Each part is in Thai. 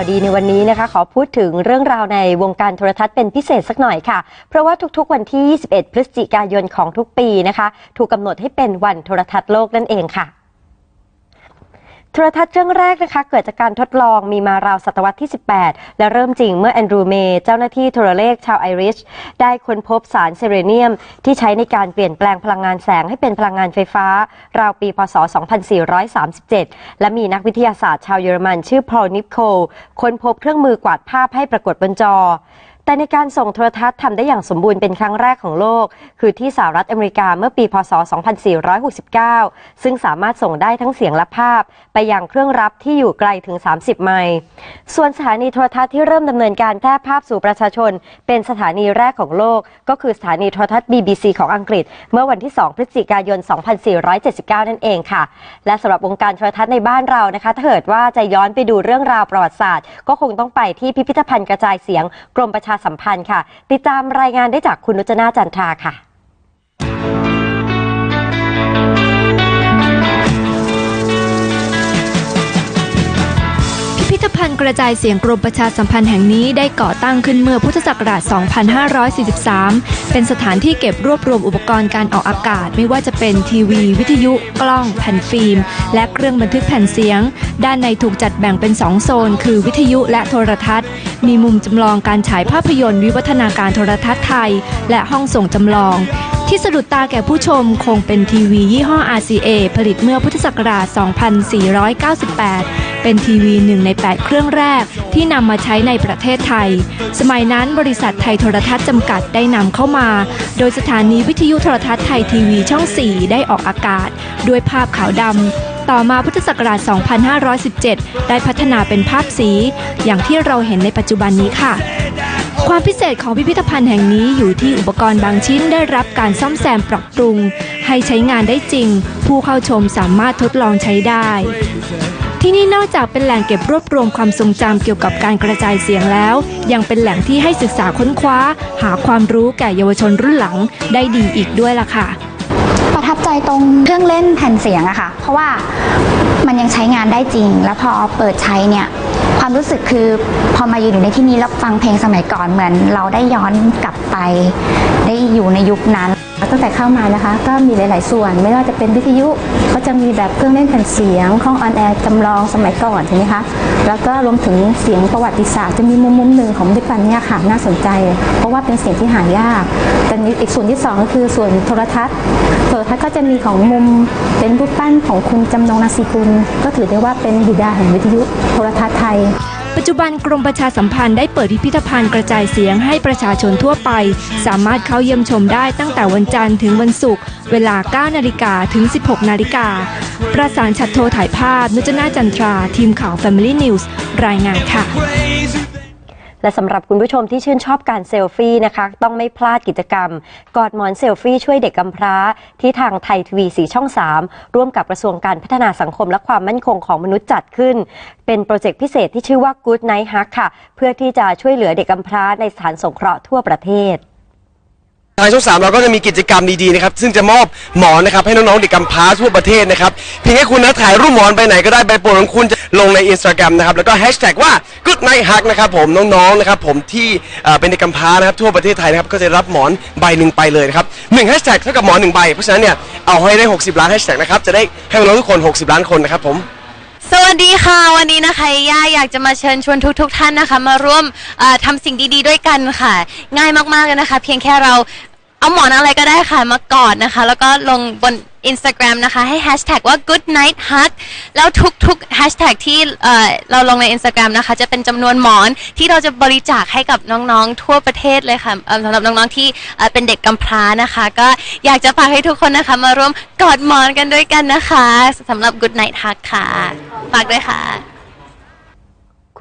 าวดีในวันนี้นะคะ ขอพูดถึงเรื่องราวในวงการโทรทัศน์เป็นพิเศษสักหน่อยค่ะ เพราะว่าทุกๆวันที่ 21 พฤศจิกายนของทุกปีนะคะ ถูกกำหนดให้เป็นวันโทรทัศน์โลกนั่นเองค่ะ โทรทัศน์เรื่องแรกนะคะเกิดจากการทดลองมีมาราวศตวรรษที่ 18 และเริ่มจริงเมื่อแอนดรูเมย์เจ้าหน้าที่โทรเลขชาวไอริช ได้ค้นพบสารเซเรเนียม ที่ใช้ในการเปลี่ยนแปลงพลังงานแสงให้เป็นพลังงานไฟฟ้า ราวปีพศ 2437 และมีนักวิทยาศาสตร์ชาวเยอรมันชื่อพอลนิปโคค้นพบเครื่องมือกวาดภาพให้ปรากฏบนจอ แต่ในการส่งโทรทัศน์ทำได้อย่างสมบูรณ์เป็นครั้งแรกของโลก คือที่สหรัฐอเมริกาเมื่อปี พศ 2469 ซึ่งสามารถส่งได้ทั้งเสียงและภาพ ไปยังเครื่องรับที่อยู่ไกลถึง 30 ไมล์ส่วนสถานีโทรทัศน์ที่เริ่มดำเนินการแพร่ภาพสู่ประชาชน เป็นสถานีแรกของโลก ก็คือสถานีโทรทัศน์ BBC ของอังกฤษ เมื่อวันที่ 2 พฤศจิกายน 2479 นั่นเองค่ะ และสำหรับวงการโทรทัศน์ในบ้านเรานะคะ ถ้าเกิดว่าจะย้อนไปดูเรื่องราวประวัติศาสตร์ ก็คงต้องไปที่พิพิธภัณฑ์กระจายเสียงกรมประชาสัมพันธ์ค่ะ ติดตามรายงานได้จากคุณนุจนาจันทราค่ะ ภัณฑ์กระจายเสียงกรมประชาสัมพันธ์แห่งนี้ได้ก่อตั้งขึ้นเมื่อพุทธศักราช 2543 เป็นสถานที่เก็บรวบรวมอุปกรณ์การออกอากาศ ไม่ว่าจะเป็นทีวี วิทยุ กล้อง แผ่นฟิล์ม และเครื่องบันทึกแผ่นเสียง ด้านในถูกจัดแบ่งเป็น 2 โซน คือวิทยุและโทรทัศน์ มีมุมจำลองการฉายภาพยนตร์วิวัฒนาการโทรทัศน์ไทย และห้องส่งจำลองที่สะดุดตาแก่ผู้ชมคงเป็นทีวียี่ห้อ RCA ผลิตเมื่อพุทธศักราช 2498 เป็นทีวีหนึ่งใน 8 เครื่องแรกที่นำมาใช้ในประเทศไทย สมัยนั้นบริษัทไทยโทรทัศน์จำกัดได้นำเข้ามา โดยสถานีวิทยุโทรทัศน์ไทยทีวีช่อง 4 ได้ออกอากาศ ด้วยภาพขาวดำต่อมาพุทธศักราช 2517 ได้พัฒนาเป็นภาพสี อย่างที่เราเห็นในปัจจุบันนี้ค่ะความพิเศษของพิพิธภัณฑ์แห่งนี้อยู่ที่อุปกรณ์บางชิ้นได้รับการซ่อมแซมปรับปรุง ให้ใช้งานได้จริง ผู้เข้าชมสามารถทดลองใช้ได้ ที่นี่นอกจากเป็นแหล่งเก็บรวบรวมความทรงจำเกี่ยวกับการกระจายเสียงแล้ว ยังเป็นแหล่งที่ให้ศึกษาค้นคว้า หาความรู้แก่เยาวชนรุ่นหลังได้ดีอีกด้วยล่ะค่ะ ประทับใจตรงเครื่องเล่นแผ่นเสียงอะค่ะ เพราะว่ามันยังใช้งานได้จริง แล้วพอเปิดใช้เนี่ยความรู้สึกคือพอมาอยู่ในที่นี้แล้วฟังเพลงสมัยก่อนเหมือน เราได้ย้อนกลับไป ได้อยู่ในยุคนั้น ตั้งแต่เข้ามานะคะ ก็มีหลาย ๆ ส่วน ไม่ว่าจะเป็นวิทยุก็จะมีแบบเครื่องเล่นแผ่นเสียงห้องออนแอร์จำลองสมัยก่อนใช่ไหมคะแล้วก็รวมถึงเสียงประวัติศาสตร์จะมีมุมมุมหนึ่งของดิปันเนี่ยค่ะน่าสนใจ เพราะว่าเป็นเสียงที่หายากแต่อีกส่วนที่สองก็คือส่วนโทรทัศน์โทรทัศน์ก็จะมีของมุมเป็นรูปปั้นของคุณจำนงนาซีกุลก็ถือได้ว่าเป็นบิดาแห่งวิทยุโทรทัศน์ไทย ปัจจุบันกรมประชาสัมพันธ์ได้เปิดพิพิธภัณฑ์กระจายเสียงให้ประชาชนทั่วไป สามารถเข้าเยี่ยมชมได้ตั้งแต่วันจันทร์ถึงวันศุกร์เวลา 9 นาฬิกาถึง 16 นาฬิกา ประสานชัดโทรถ่ายภาพ นุจนาจันทรา ทีมข่าว Family News รายงานค่ะ และสำหรับคุณผู้ชมที่ชื่นชอบการเซลฟี่นะคะ ต้องไม่พลาดกิจกรรม กอดหมอนเซลฟี่ช่วยเด็กกำพร้า ที่ทางไทยทีวีสีช่อง 3 ร่วมกับกระทรวงการพัฒนาสังคมและความมั่นคงของมนุษย์จัดขึ้น เป็นโปรเจกต์พิเศษที่ชื่อว่า Good Night Hug ค่ะ เพื่อที่จะช่วยเหลือเด็กกำพร้าในสถานสงเคราะห์ทั่วประเทศ ทางช่องสามเราก็จะมีกิจกรรมดีๆนะครับซึ่งจะมอบหมอนนะครับให้น้องๆเด็กกำพร้าทั่วประเทศนะครับเพียงแค่คุณนะถ่ายรูปหมอนไปไหนก็ได้ใบโปรดของคุณจะลงในอินสตาแกรมนะครับแล้วก็แฮชแท็กว่า good night hug นะครับผมน้องๆนะครับผมที่เอ่อเป็นเด็กกำพร้านะครับทั่วประเทศไทยนะครับก็จะรับหมอนใบหนึ่งไปเลยนะครับหนึ่งแฮชแท็กเท่ากับหมอนหนึ่งใบเพราะฉะนั้นเนี่ยเอาให้ได้ 60 ล้านแฮชแท็กนะครับจะได้ให้น้องๆทุกคน 60 ล้านคนนะครับผม สวัสดีค่ะ วันนี้นะคะย่าอยากจะมาเชิญชวนทุกๆทท่านนะคะ มาร่วมเอ่อทำสิ่งดีๆด้วยกันค่ะ ง่ายมากๆเลยนะคะ เพียงแค่เรา เอาหมอนอะไรก็ได้ค่ะมากอดนะคะ แล้วก็ลงบน Instagram นะคะ ให้แฮชแท็กว่า good night hug แล้วทุกๆแฮชแท็กที่เอ่อเราลงใน Instagram นะคะ จะเป็นจำนวนหมอนที่เราจะบริจาคให้กับน้องๆ ทั่วประเทศเลยค่ะเอ่อสำหรับน้องๆ ที่เอ่อเป็นเด็กกำพร้านะคะ ก็อยากจะฝากให้ทุกคนนะคะ มาร่วมกอดหมอนกันด้วยกันนะคะสำหรับ good night hug ค่ะ ฝากด้วยค่ะ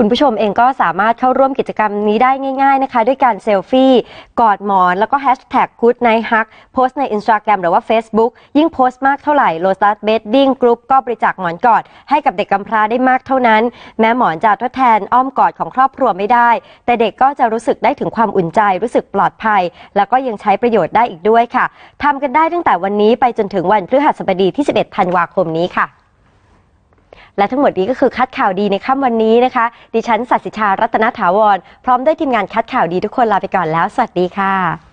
คุณผู้ชมเองก็สามารถเข้าร่วมกิจกรรมนี้ได้ง่าย ๆนะคะ ด้วยการเซลฟี่ กอดหมอน แล้วก็แฮชแท็ก Good Night Hug โพสต์ใน Instagram หรือว่า Facebook ยิ่งโพสต์มากเท่าไหร่ Lotus Bedding Group ก็บริจาคหมอนกอดให้กับเด็กกำพร้าได้มากเท่านั้น แม้หมอนจะทดแทนอ้อมกอดของครอบครัวไม่ได้ แต่เด็กก็จะรู้สึกได้ถึงความอุ่นใจรู้สึกปลอดภัย แล้วก็ยังใช้ประโยชน์ได้อีกด้วยค่ะทำกันได้ตั้งแต่วันนี้ไปจนถึงวันพฤหัสบดีที่ 11 ธันวาคมนี้ค่ะ และทั้งหมดนี้ก็คือคัดข่าวดีในค่ำวันนี้นะคะ ดิฉันสัสิชา รัตนถาวร พร้อมด้วยทีมงานคัดข่าวดีทุกคนลาไปก่อนแล้ว สวัสดีค่ะ